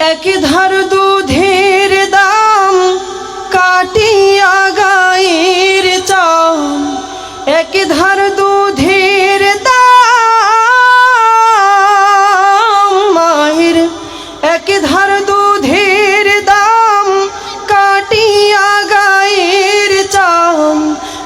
এক ধার দুধের দাম, কাটিয়া গায়ের চাম। এক ধার দুধের দাম, মায়ের এক ধার দুধের দাম, কাটিয়া গায়ের চাম।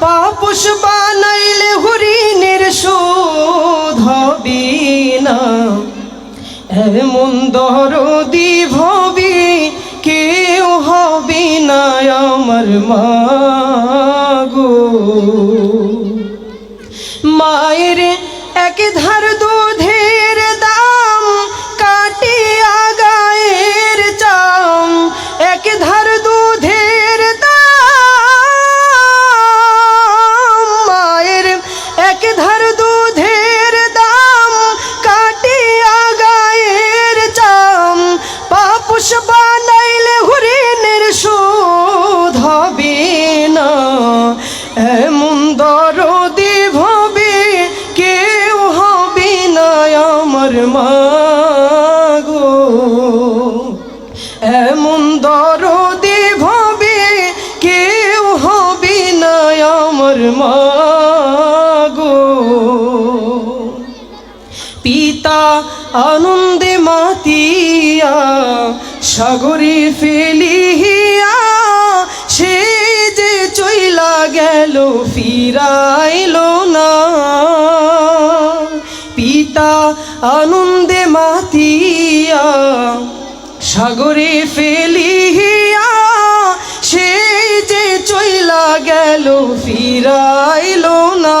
পাপুষ বানাইলে হরিণের শোধ হবে না। এমন দরদি আমার মাগো। মায়ের এক ধার আনন্দে মাতিয়া, সাগরে ফেলিয়া সে যে চইলা গেল, ফিরাইল না। পিতা আনন্দে মাতিয়া, সাগরে ফেলিয়া সে যে চইলা গেল, ফিরাইল না।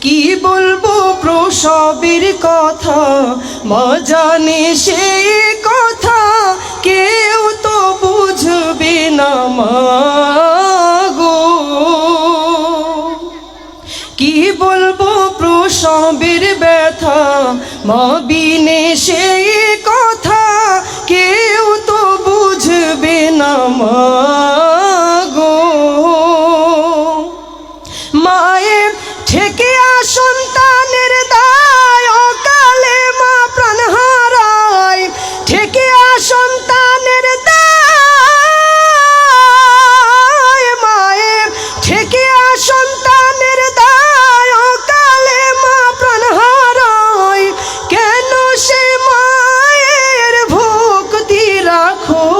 কি বলব প্রসবের কথা? মা জানে সেই কথা। কেউ তো বুঝবে না মাগো। কি বলব প্রসবের ব্যথা? মা বিনে সেই কথা। কেউ তো বুঝবে না মা সন্তানের দায় কালে মা প্রাণ হারায়। কেন সে মায়ের ভক্তি রাখো